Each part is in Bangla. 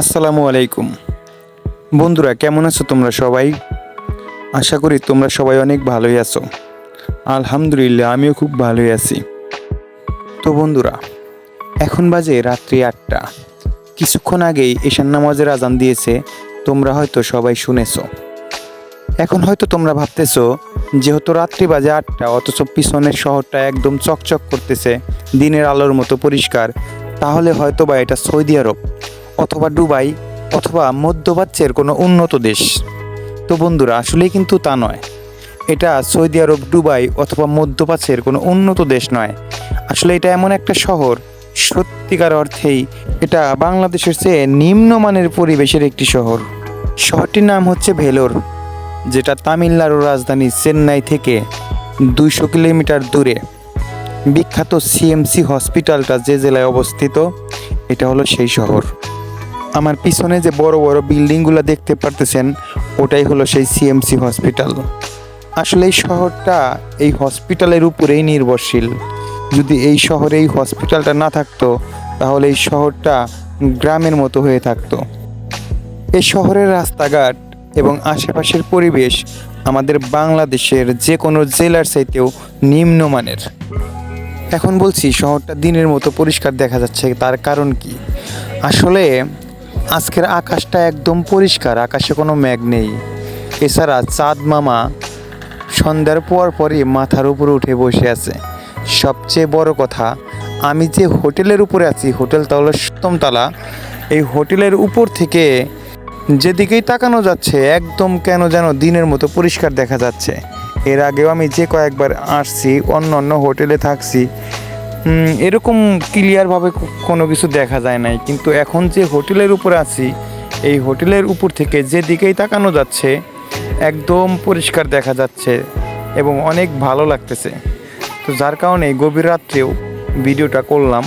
আসসালামু আলাইকুম। বন্ধুরা, কেমন আছো তোমরা সবাই? আশা করি তোমরা সবাই অনেক ভালোই আছো। আলহামদুলিল্লাহ, আমিও খুব ভালোই আছি। তো বন্ধুরা, এখন বাজে রাত্রি আটটা। কিছুক্ষণ আগেই ঈশান নামাজের আজান দিয়েছে, তোমরা হয়তো সবাই শুনেছো। এখন হয়তো তোমরা ভাবতেছো, যেহেতু রাত্রি বাজে আটটা, অথচ পিছনের শহরটা একদম চকচক করতেছে, দিনের আলোর মতো পরিষ্কার, তাহলে হয়তো বা এটা সৌদি আরব। অথবা দুবাই অথবা মধ্যপ্রাচ্যের কোনো উন্নত দেশ। তো বন্ধুরা, আসলেই কিন্তু তা নয়। এটা সৌদি আরব, দুবাই অথবা মধ্যপ্রাচ্যের কোনো উন্নত দেশ নয়। আসলে এটা এমন একটা শহর, সত্যিকার অর্থেই এটা বাংলাদেশের চেয়ে নিম্নমানের পরিবেশের একটি শহর। শহরটির নাম হচ্ছে ভেলোর, যেটা তামিলনাড়ুর রাজধানী চেন্নাই থেকে দুইশো কিলোমিটার দূরে। বিখ্যাত সিএমসি হসপিটালটা যে জেলায় অবস্থিত, এটা হলো সেই শহর। আমার পিছনে যে বড় বড় বিল্ডিংগুলো দেখতে পারতেছেন, ওটাই হলো সেই সিএমসি হসপিটাল আসলে এই শহরটা এই হসপিটালের উপরেই নির্ভরশীল। যদি এই শহরে এই হসপিটালটা না থাকতো, তাহলে এই শহরটা গ্রামের মতো হয়ে থাকতো। এই শহরের রাস্তাঘাট এবং আশেপাশের পরিবেশ আমাদের বাংলাদেশের যে কোনো জেলার চাইতেও নিম্নমানের। এখন বলছি, শহরটা দিনের মতো পরিষ্কার দেখা যাচ্ছে, তার কারণ কি? আসলে আজকের আকাশটা একদম পরিষ্কার, আকাশে কোনো মেঘ নেই। এছাড়া চাঁদ মামা সন্ধ্যার পর পরই মাথার উপরে উঠে বসে আছে। সবচেয়ে বড় কথা, আমি যে হোটেলের উপরে আছি, হোটেলটা হলো সপ্তমতলা, এই হোটেলের উপর থেকে যেদিকেই তাকানো যাচ্ছে, একদম কেন যেন দিনের মতো পরিষ্কার দেখা যাচ্ছে। এর আগেও আমি যে কয়েকবার আসছি অন্য অন্য হোটেলে থাকছি এরকম ক্লিয়ারভাবে কোনো কিছু দেখা যায় নাই। কিন্তু এখন যে হোটেলের উপর আছি, এই হোটেলের উপর থেকে যেদিকেই তাকানো যাচ্ছে, একদম পরিষ্কার দেখা যাচ্ছে এবং অনেক ভালো লাগতেছে। তো যার কারণে গভীর রাত্রেও ভিডিওটা করলাম।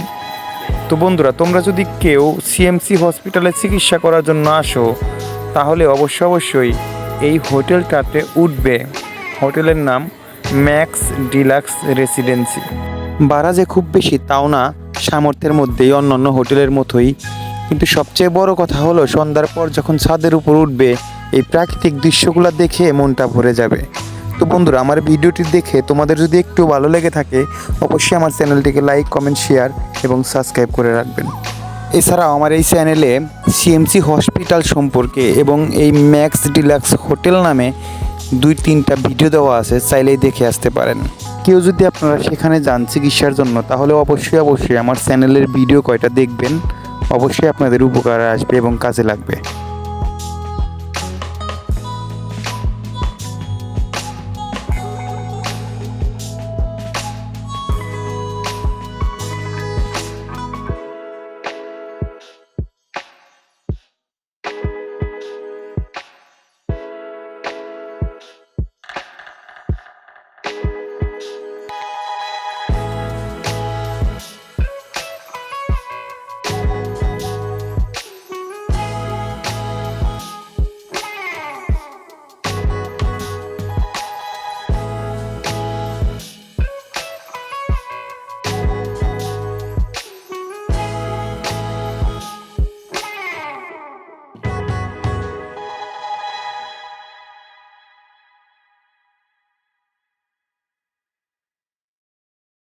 তো বন্ধুরা, তোমরা যদি কেউ সিএমসি হসপিটালে চিকিৎসা করার জন্য আসো, তাহলে অবশ্য অবশ্যই এই হোটেলটাতে উঠবে। হোটেলের নাম ম্যাক্স ডিলাক্স রেসিডেন্সি ভাড়া যে খুব বেশি তাও না, সামর্থ্যের মধ্যেই অন্যান্য হোটেলের মতোই। কিন্তু সবচেয়ে বড় কথা হলো, সন্ধ্যার পর যখন ছাদের উপর উঠবে, এই প্রাকৃতিক দৃশ্যগুলো দেখে মনটা ভরে যাবে। তো বন্ধুরা, আমার ভিডিওটি দেখে তোমাদের যদি একটু ভালো লেগে থাকে, অবশ্যই আমার চ্যানেলটিকে লাইক, কমেন্ট, শেয়ার এবং সাবস্ক্রাইব করে রাখবেন। এছাড়াও আমার এই চ্যানেলে সিএমসি হসপিটাল সম্পর্কে এবং এই ম্যাক্স ডিলাক্স হোটেল নামে দুই তিনটা ভিডিও দেওয়া আছে, চাইলেই দেখে আসতে পারেন। কেউ যদি আপনারা সেখানে যান চিকিৎসার জন্য, তাহলে অবশ্যই অবশ্যই আমার চ্যানেলের ভিডিও কয়টা দেখবেন, অবশ্যই আপনাদের উপকারে আসবে এবং কাজে লাগবে।